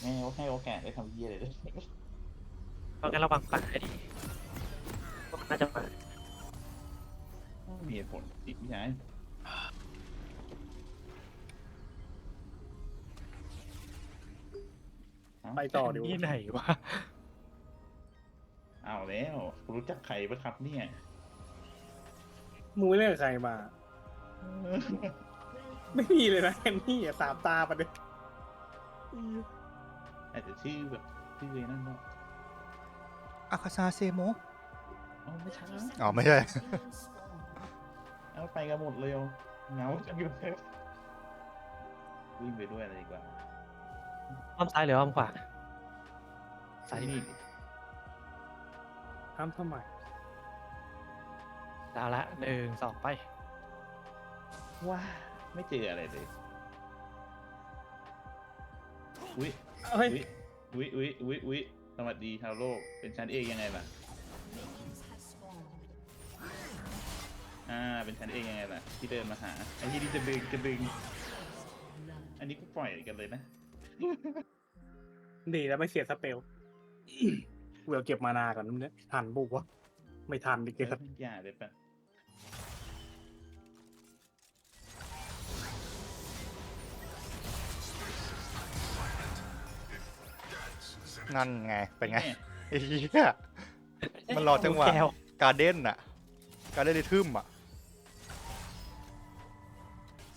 ไม่ให้โอกาสได้ทำเยี่ยเลยด้วยเพราะงั้นระวังป่าให้ดีพวกมันน่าจะมามีเหตุผลจิพี่ชายไปต่อดีกที่ว่าไหนวะเอาแล้วรู้จักใครปะครับเนี่ยมึงไม่เล่นกับใครมา ไม่มีเลยนะแอนนี่อะสามตาปะเนี่ย อาจจะชื่อแบบชื่อนั่นก็อาคาซาเซโมเอาไม่ใช่อ๋อไม่ใช่ เอาไปกันหมดเลยเอาเหงาจังเลยวิ่งไปด้วยอะไรดีกว่าอ้อมซ้ายหรืออ้อมขวาซ้ายนี่นี่ทำทำไมดาวละหนึ่งสองไป ว้าไม่เจออะไรเลยอุ้ย เฮ้ยอุ้ยอุ้ยอุ้ยอุ้ยอุ้ยสวัสดีชาวโลก เป็นชั้นเองยังไงล่ะ อ่า เป็นชั้นเองยังไงล่ะ ที่เดินมาหา ไอ้ที่นี่จะดึงจะดึง อันนี้ก็ปล่อยกันเลยนะ ดีแล้วไม่เสียสเปลเวลเก็บมานาก่อนเนี่ยทันบุกวะไม่ทันดิเกินอย่าเลยปะ นั่นไง เป็นไงแม่ไอ้เหี้ยมันรอจังหวะแก้ว การเด้นอะการเด้นในทึมอะ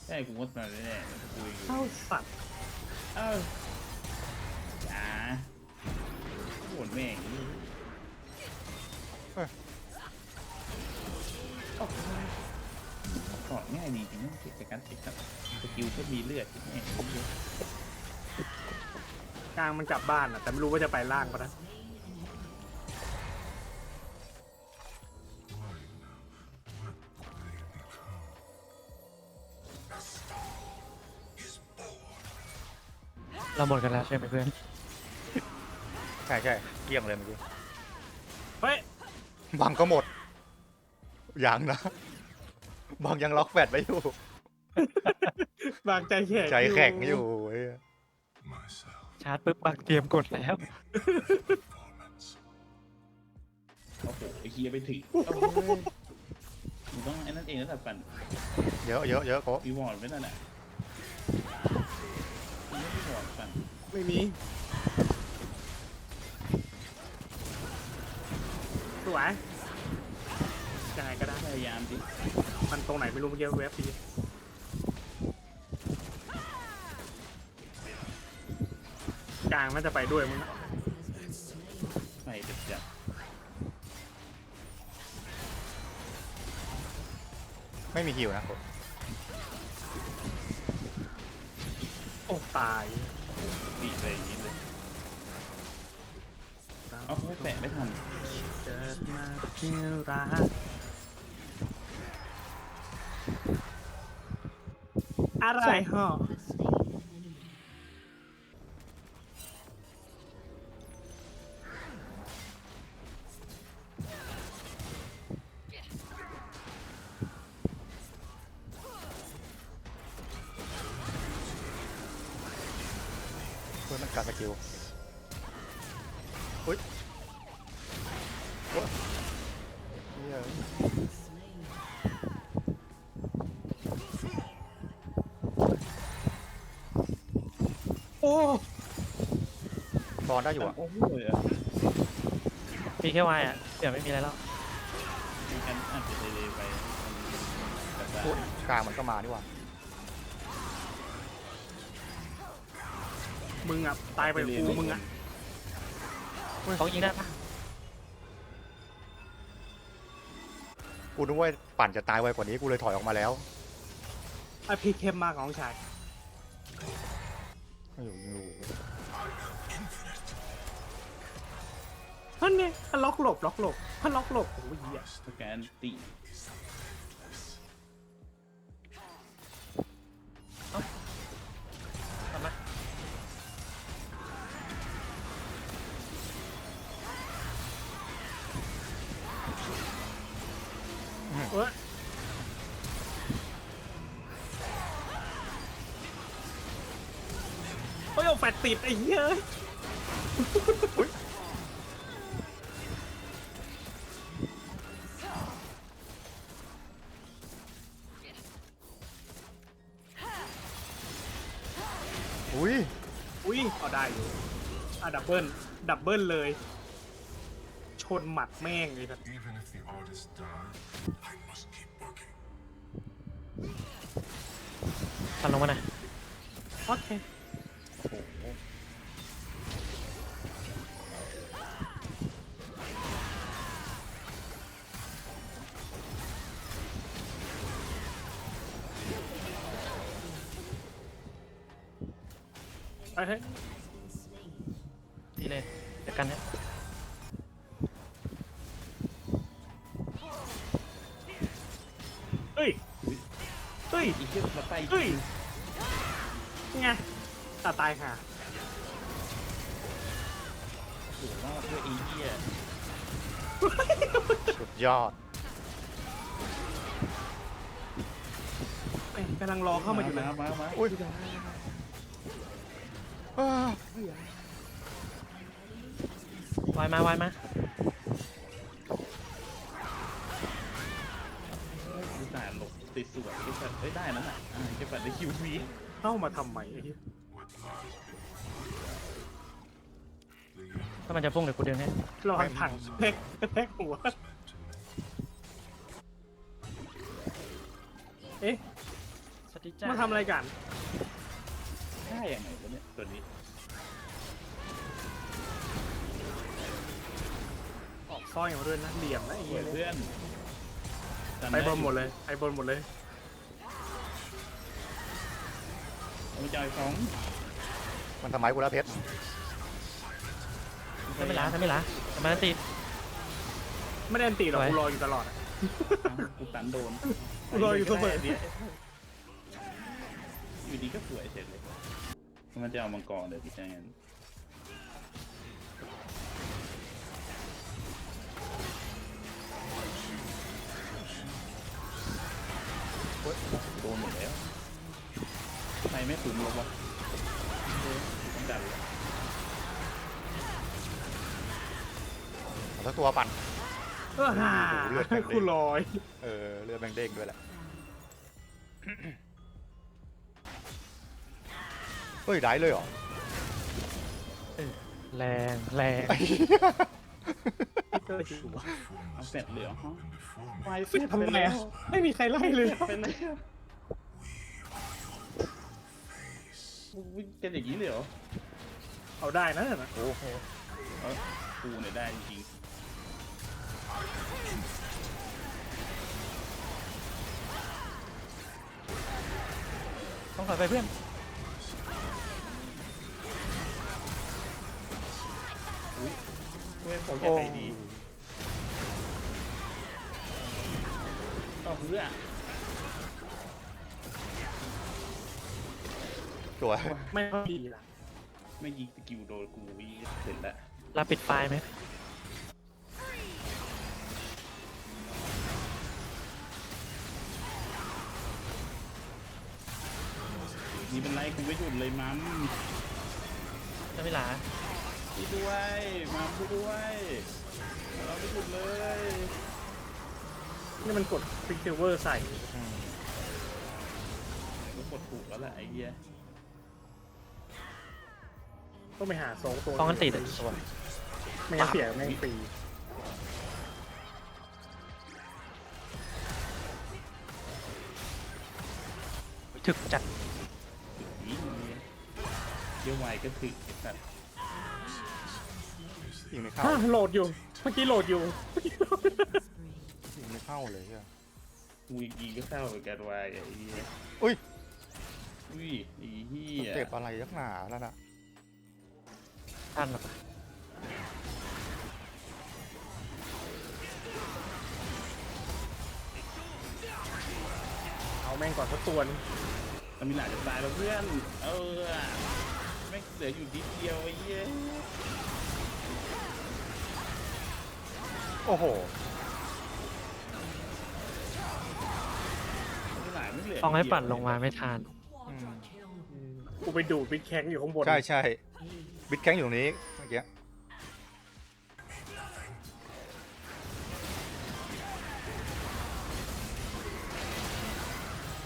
ใช่กูงดมาแน่ๆคุยอยู่เข้าสัตว์เอ้าอย่าโหนแม่งกอดง่ายดีจริงนะเกิดการติดครับสกิลก็มีเลือดแม่งเยอะ กลางมันกลับบ้านอะแต่ไม่รู้ว่าจะไปล่างปะนะเราหมดกันแล้วใช่ไหมเพื่อน ใช่ใช่เกลี้ยงเลยเมื่อกี้เฮ้ยบางก็หมดยังนะบางยังล็อกแฟดไว้อยู่ บางใจแข็งใจแข็งอยู่เว้ยชาร์จปุ๊บบางเตรียมกดแล้ว โอ้โหไอ้เฮียไปถึงเอาเว้ยมึงต้องไอ้นั่นเองแล้วแต่ปั่นเยอะเยอะเยอะโคอีวอร์ดไว้นั่นแหละมึงไม่ได้วอร์ดปั่นไม่มีสวยยังไงก็ได้พยายามดิมันตรงไหนไม่รู้เมื่อกี้เว็บดีางน่าจะไปด้วยมึงนะไปจัดจัดไม่มีฮิวนะโคโอ้ตายปีเลยอย่างนี้เลยเอาไม่แปะไม่ทันเกิดมาเพื่อรักอะไรฮะ การสกิลอุ้ยโอ๊ยเหี้ยโอ้บอลได้อยู่อะโอ้โหเลยอะมีแค่วายอะเดี๋ยวไม่มีอะไรแล้วมีกันอาจจะเลยไปแบบว่าอุ๊ยกลางมันก็มาดีกว่า มึงอะตายไปกับกูมึงอะเขายิงได้ปะกูนึกว่าปั่นจะตายไวกว่านี้กูเลยถอยออกมาแล้วไอพี่เข้มมากของชายไม่อยู่อยู่ฮันเนี่ยฮันล็อกหลบล็อกหลบฮันล็อกหลบโอ้ยเหี้ยสแกนตีาแฟนดติดไอ้เหี้ยอุ้ยอุ้ยเอาได้อยู่อะดับเบิลดับเบิลเลย ชนหมัดแม่งเลยนะ Even if the artist died, I must keep working. ตัดลงมาหน่อย โอเค เฮ้ยดีเลยเดี๋ยวกันเนี่ยเฮ้ย เฮ้ย อีกเรื่องมาไต่เฮ้ยไงตาตายค่ะโอ้โหรอดด้วยไอ้เหี้ยสุดยอดเอ้ยกำลังรอเข้ามาอยู่นะ มามามาอุ้ยอ้า ววายมาวายมาอุตส่าห์หลบติดสวนไอ้สัตว์เอ้ยได้นั่นน่ะอ่าไอ้สัตว์ได้คิวฟรีเข้ามาทำไมไอ้เหี้ย What lies ถ้ามันจะพุ่งเดี๋ยวกูดึงให้รอให้ถังแทกแทกหัว เอ๊ะ สวัสดีจ้ามาทำอะไรกัน ได้ยังไงวะเนี่ยตัวนี้ออกสร้อยมาด้วยนะเหลี่ยมนะไอ้สเหี้วยยเพื่อนไปบนหมดเลยไปบนหมดเลยเอาใจของมันทำไมกูแล้วเพชรถ้าไม่ล้าถ้าไม่ล้าทำไมติดไม่ได้อันตีหรอกไว้กูรออยู่ตลอดอะอ้าวกูตันโดนรออยู่เสมอนี่อยู่ดีก็สวยเสร็จเลย มันจะเอามังกรเดี๋ยวพี่แจ้งนโอ๊ยโดนหมดแล้วทำไมไม่ถึงลบวะเออต้องดันเลยเอาสักตัวปั่น เออฮ่าเลือดแข็งเลยกูลอย เออเลือดแบงเด้งด้วยแหละ ฮ้ยได้เลยเหรอ แรงแรงเอาเสร็จเลยเหรอฮะไฟฟิตทำไมอะไม่มีใครไล่เลยเป็นไรอะวิ่งกันอย่างนี้เลยเหรอเอาได้นะน่ะโอ้โหเอ้ากูเนี่ยได้จริงต้องถอยไปเพื่อน เว้ยเขาจะไปดีก็เพื่อสวยไม่ค่อยดีล่ะไม่ยิงสกิลโดนกูวิ่งเสร็จแล้วเราปิดไฟไหมนี่เป็นไรกูไม่หยุดเลยมัมถ้าไม่ล้า ช่วยด้วยมัมช่วยด้วยเราไม่หยุดเลยนี่มันกดฟิกเซเวอร์ใส่อืมกูกดถูกแล้วแหละไอ้เหี้ยต้องไปหาสองตัวป้องกันติดอะสวยไม่งั้นเสียแม่งฟรีถึกจัดยิงเลยเดี๋ยวไวก็ถึงไอ้สัตว์ ยิงไม่เข้าอะโหลดอยู่ เมื่อกี้โหลดอยู่ ยิงไม่เข้าเลยใช่กูยิงก็เข้าเหมือนกันไวไอ้เหี้ยอุ้ยอุ้ยไอ้เหี้ยเจ็บอะไรยักหนาแล้วน่ะท่านหรอกเอาแม่งก่อนสักตัวนึงมันมีหลายจะตายแล้วเพื่อน เออไม่งเหลืออยู่นิดเดียวไอ้เหี้ย โอ้โหมีหลายไม่เหลือต้องให้นิดเดียวปั่นลงมาไม่ทันอืมกูไปดูดบิ๊กแข้งอยู่ข้างบนใช่ใช่บิดแข้งอยู่ตรงนี้เมื่อกี้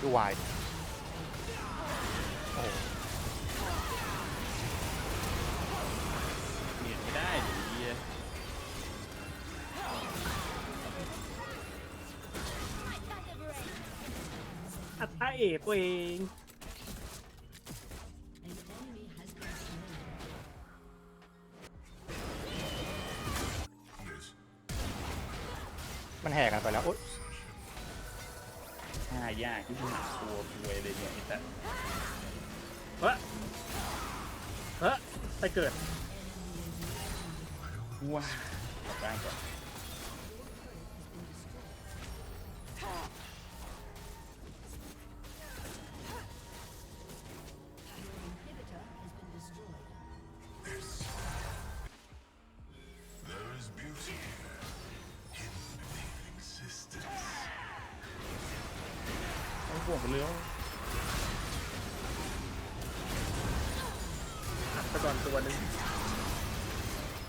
ดูวาย เอกตัวเอง Yes. มันแห่กันไปแล้วโอ๊ยท่ายากที่จะหาตัวรวยเลยเนี่ยไอ้สัตว์เฮ้ยเฮ้ยไปเกิดว้าวกลับบ้านก่อน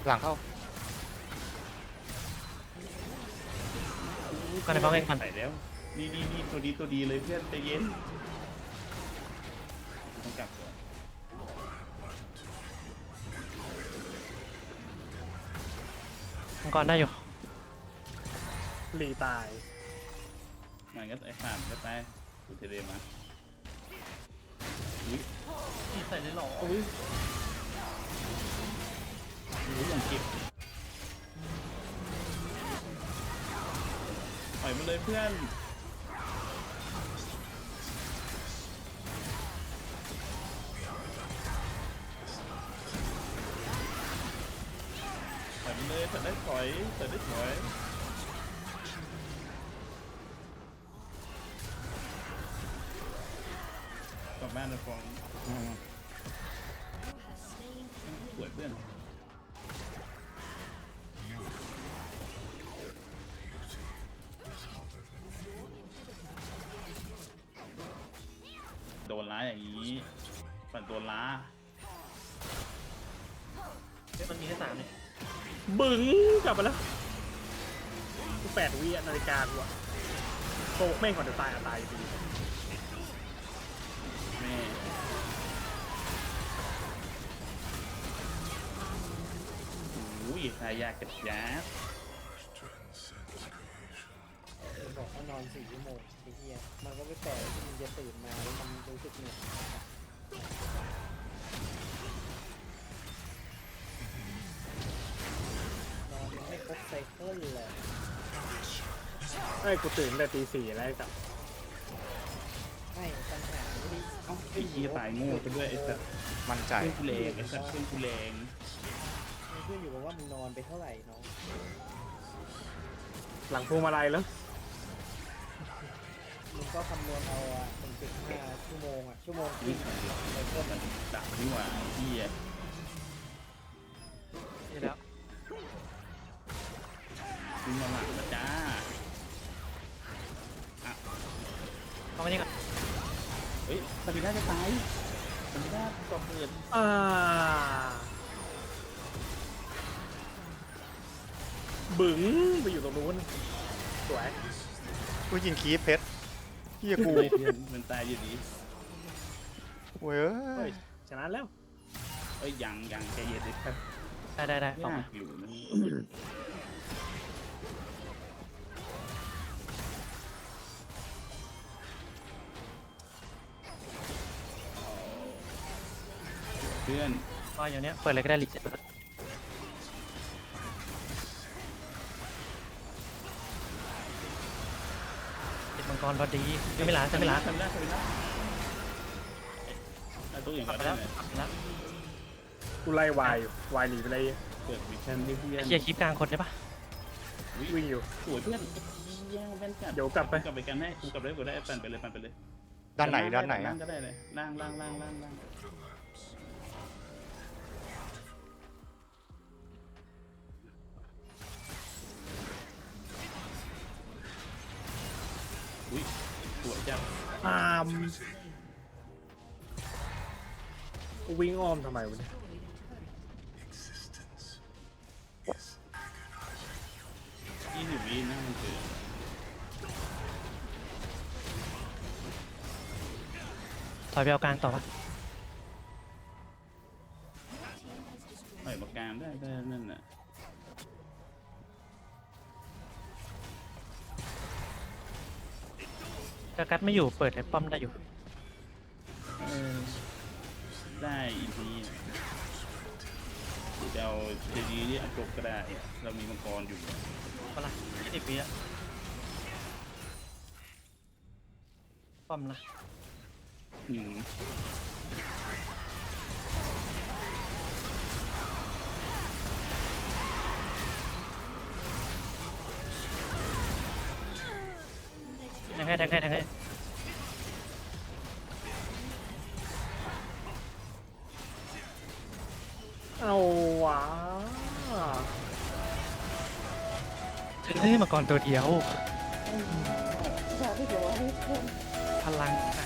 หลังเข้าก็ในบล็อกเองก่อนใส่แล้วนี่นี่นี่ตัวดีตัวดีเลยเพื่อนใจเย็นต้องกลับก่อนมังกรได้อยู่หลีตาย มันก็ไอ้ข่านก็ตายดูเทเลมาอุ้ยนี่ใส่ได้หรออุ้ยอุ้ยยังเก็บปล่อยมันเลยเพื่อนปล่อยมันเลยแต่ได้ถอยแต่ได้ถอยกลับบ้านนะฟอง ดนล้าอย่างนี้ปั่นโดนล้ามันมีแค่สามเนี่ยบึ้งกลับมาแล้วกูแปดวิอะนาฬิกากูอะโตกแม่งก่อนจะตายอะตายอยู่ดีแม่โอ้ยทายากกับยับ Transcends creation. บอกว่านอนสี่ชั่วโมงไอ้เหี้ยมันก็ไม่แปลกที่มันจะตื่นมาแล้วมันรู้สึกเหนื่อยนอนยังไม่ครบไซเคิลเลยเอ้ยกูตื่นแต่ตีสี่แล้วไอ้สัสไม่ปัญหาไม่ได้เอ้าไอ้เหี้ยตายโง่ไปด้วยไอ้สัตว์มั่นใจเครื่องกูแรงไอ้สัตว์เครื่องกูแรงมันขึ้นอยู่กับว่ามึงนอนไปเท่าไหร่น้องหลังพวงมาลัยแล้วมึง ก็คำนวณเอาอะถึงจุดห้าชั่วโมงอะชั่วโมงควิ่รึ่งไปเพิ่มมันดักนี่หว่าไอ้เหี้ยนี่แล้ววิ่งมาหลังนะจ้าอะเอามานี่ก่อนเฮ้ยสปิน่าจะตายสปิน่าก่อเกิดอ่าบึ้งไปอยู่ตรงนู้นสวยกูยิงคีฟเพชร ฮียกูเพื่อนมันตายอยู่ดีเว้เฮ้ยยชนะแล้วเอ้ยยังยังใจเย็นเลยครับได้ได้ได้สองยามากอยู่นะเพื่อนก็อยู่เนี้ยเปิดอะไรก็ได้ลิเจ็ต งกรพอดีจะไม่ล้างจะไม่ล้างทำได้ทำได้ไอ้ตัวอย่างกลัก็บไปได้แล้วเลยกลับไปแล้วกูไล่วายอยู่วายหนีไปเลยเปิดวิชั่นนี่เพื่อนเคลียร์คลิปกลางคนได้ปะวิ่งอยู่ สวยเพื่อนเยี่ยมแว่นจัดเดี๋ยวกลับไป กลับไปกันให้กูกลับได้กูได้ปั่นไปเลยปั่นไปเลยด้านไหนด้านไหนล่าอะงก็ได้เลยล่างล่างล่างล่างล่าง อุ้ยสวยจังตามกูวิ่งอ้อมทำไมวะเนี่ยยี่สิบวินั่งเกิดถอยไปเอากลางต่อปะ กากัดไม่อยู่เปิดไอ้ป้อมได้อยู่ เออได้อีพีจะเอาเจดีนี่เอาจบก็ได้เรามีมังกรอยู่เวลายี่สิบวิอะป้อมละอืม งให้แทงให้แทงให้เอาวะเฮ้ยมาก่อนตัวเดียว พลังขนาด